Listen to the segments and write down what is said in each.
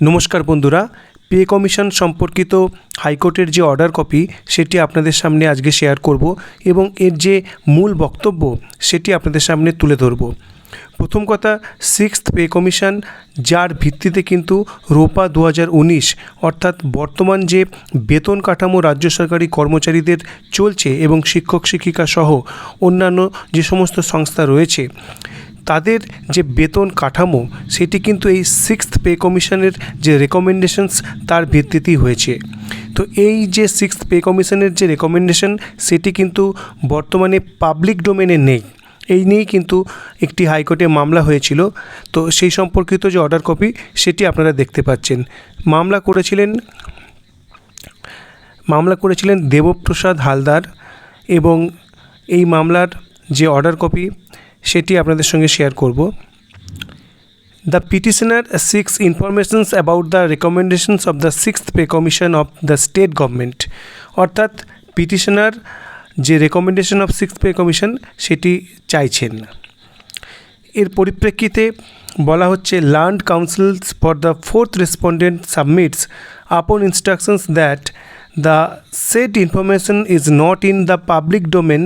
নমস্কার বন্ধুরা, pay commission সম্পর্কিত হাইকোর্টের যে অর্ডার কপি, সেটি আপনাদের সামনে আজকে শেয়ার করব এবং এর যে মূল বক্তব্য, সেটি আপনাদের সামনে তুলে ধরব। প্রথম কথা, সিক্সথ পে কমিশন, যার ভিত্তিতে কিন্তু রোপা দু হাজার উনিশ, অর্থাৎ বর্তমান যে বেতন কাঠামো রাজ্য সরকারি কর্মচারীদের চলছে এবং শিক্ষক শিক্ষিকা সহ অন্যান্য যে সমস্ত সংস্থা রয়েছে তাদের যে বেতন কাঠামো, সেটি কিন্তু এই সিক্সথ পে কমিশনের যে রেকমেন্ডেশনস তার ভিত্তিতেই হয়েছে। তো এই যে সিক্সথ পে কমিশনের যে রেকমেন্ডেশন সেটি কিন্তু বর্তমানে পাবলিক ডোমেনে নেই। এই নিয়েই কিন্তু একটি হাইকোর্টে মামলা হয়েছিল। তো সেই সম্পর্কিত যে অর্ডার কপি সেটি আপনারা দেখতে পাচ্ছেন। মামলা করেছিলেন মামলা করেছিলেন দেবপ্রসাদ হালদার এবং এই মামলার যে অর্ডার কপি সেটি আপনাদের সঙ্গে শেয়ার করব। The petitioner seeks informations about the recommendations of the six pay commission of the state government অর্থাৎ পিটিশনার যে recommendation of six pay commission সেটি চাইছেন। এর পরিপ্রেক্ষিতে বলা হচ্ছে learned counsels for the fourth respondent submits upon instructions that the said information is not in the public domain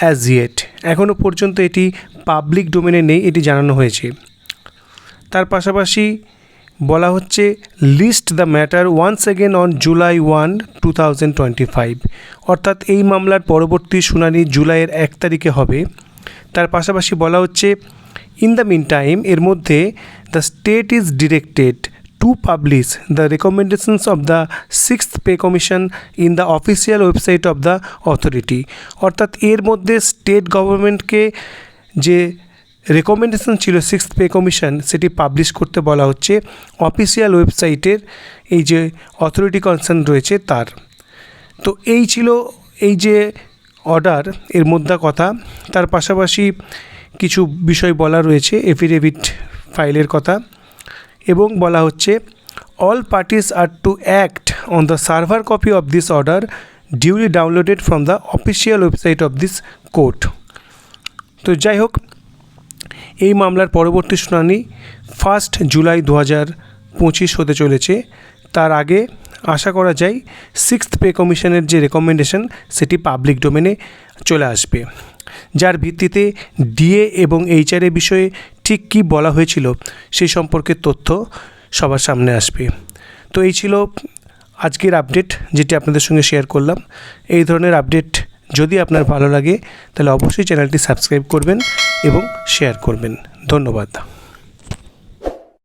as yet এখনও পর্যন্ত এটি পাবলিক ডোমেনে নেই, এটি জানানো হয়েছে। তার পাশাপাশি বলা হচ্ছে list the matter once again on July one two thousand twenty five অর্থাৎ এই মামলার পরবর্তী শুনানি জুলাইয়ের এক তারিখে হবে। তার পাশাপাশি বলা হচ্ছে ইন দ্য মিন টাইম এর মধ্যে the state is directed to publish the recommendations of the sixth pay commission in the official website of the authority অর্থাৎ এর মধ্যে স্টেট গভর্নমেন্টকে যে রেকমেন্ডেশন ছিল সিক্সথ পে কমিশন সেটি পাবলিশ করতে বলা হচ্ছে অফিসিয়াল ওয়েবসাইটের এই যে অথরিটি কনসার্ন রয়েছে তার। তো এই ছিল এই যে অর্ডার এর মধ্যে কথা। তার পাশাপাশি কিছু বিষয় বলা রয়েছে এফিডেভিট ফাইলের কথা। এবং বলা হচ্ছে all parties are to act on the server copy of this order duly downloaded from the official website of this court তো যাই হোক, এই মামলার পরবর্তী শুনানি ফার্স্ট জুলাই দু হাজার পঁচিশ হতে চলেছে। তার আগে আশা করা যায় সিক্সথ পে কমিশনের যে রেকমেন্ডেশন সেটি পাবলিক ডোমেনে চলে আসবে। যার ভিত্তিতে ডিএ এবং এইচআরএ বিষয়ে ঠিক কী বলা হয়েছিল সেই সম্পর্কে তথ্য সবার সামনে আসবে। তো এই ছিল আজকের আপডেট যেটি আপনাদের সঙ্গে শেয়ার করলাম। এই ধরনের আপডেট যদি আপনার ভালো লাগে, তাহলে অবশ্যই চ্যানেলটি সাবস্ক্রাইব করবেন এবং শেয়ার করবেন। ধন্যবাদ।